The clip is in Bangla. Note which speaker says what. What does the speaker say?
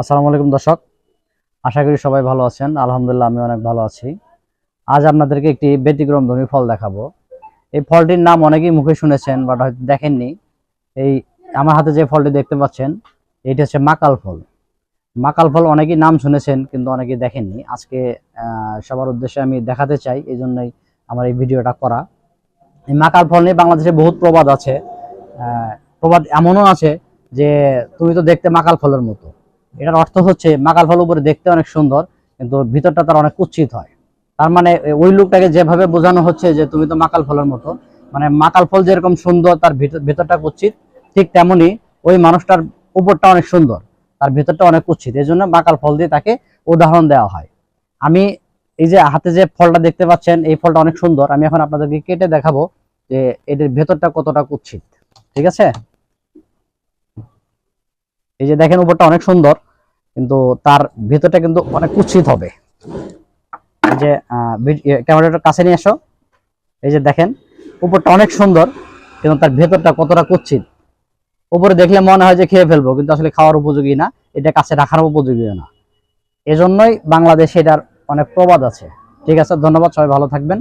Speaker 1: আসসালামু আলাইকুম দর্শক। আশা করি সবাই ভালো আছেন। আলহামদুলিল্লাহ আমি অনেক ভালো আছি। আজ আপনাদেরকে একটি ব্যতিক্রম ধর্মী ফল দেখাবো। এই ফলটির নাম অনেকেই মুখে শুনেছেন বাট হয়তো দেখেননি। এই আমার হাতে যে ফলটি দেখতে পাচ্ছেন, এটি হচ্ছে মাকাল ফল। মাকাল ফল অনেকেই নাম শুনেছেন কিন্তু অনেকেই দেখেননি। আজকে সবার উদ্দেশ্যে আমি দেখাতে চাই এই জন্যই আমার এই ভিডিওটা করা। এই মাকাল ফল নিয়ে বাংলাদেশে বহুত প্রবাদ আছে। প্রবাদ এমনও আছে যে, তুমি তো দেখতে মাকাল ফলের মতো। এটার অর্থ হচ্ছে মাকাল ফল উপরে দেখতে অনেক সুন্দর, কিন্তু ভিতরটা তার অনেক কুচ্ছিত হয়। তার মানে ওই লোকটাকে যেভাবে বোঝানো হচ্ছে যে তুমি তো মাকাল ফলের মতো মানে মাকাল ফল যেরকম সুন্দর, তার ভিতর ভিতরটা কুচ্ছিত, ঠিক তেমনি ওই মানুষটার উপরটা অনেক সুন্দর, তার ভিতরটা অনেক কুচ্ছিত। এই জন্য মাকাল ফল দিয়ে তাকে উদাহরণ দেওয়া হয়। আমি এই যে হাতে যে ফলটা দেখতে পাচ্ছেন, এই ফলটা অনেক সুন্দর। আমি এখন আপনাদেরকে কেটে দেখাবো যে এটার ভেতরটা কতটা কুচ্ছিত, ঠিক আছে? এই যে দেখেন উপরটা অনেক সুন্দর, কিন্তু তার ভেতরটা কিন্তু অনেক কুৎসিত হবে। এই যে ক্যামেরাটার কাছে নিয়ে আসো এই যে দেখেন, উপরটা অনেক সুন্দর, কিন্তু তার ভেতরটা কতটা কুৎসিত। উপরে দেখলে মনে হয় যে খেয়ে ফেলব, কিন্তু আসলে খাওয়ার উপযোগী না, এটা কাছে রাখার উপযোগী না। এজন্যই বাংলাদেশে এটার অনেক প্রবাদ আছে। ঠিক আছে, ধন্যবাদ, সবাই ভালো থাকবেন।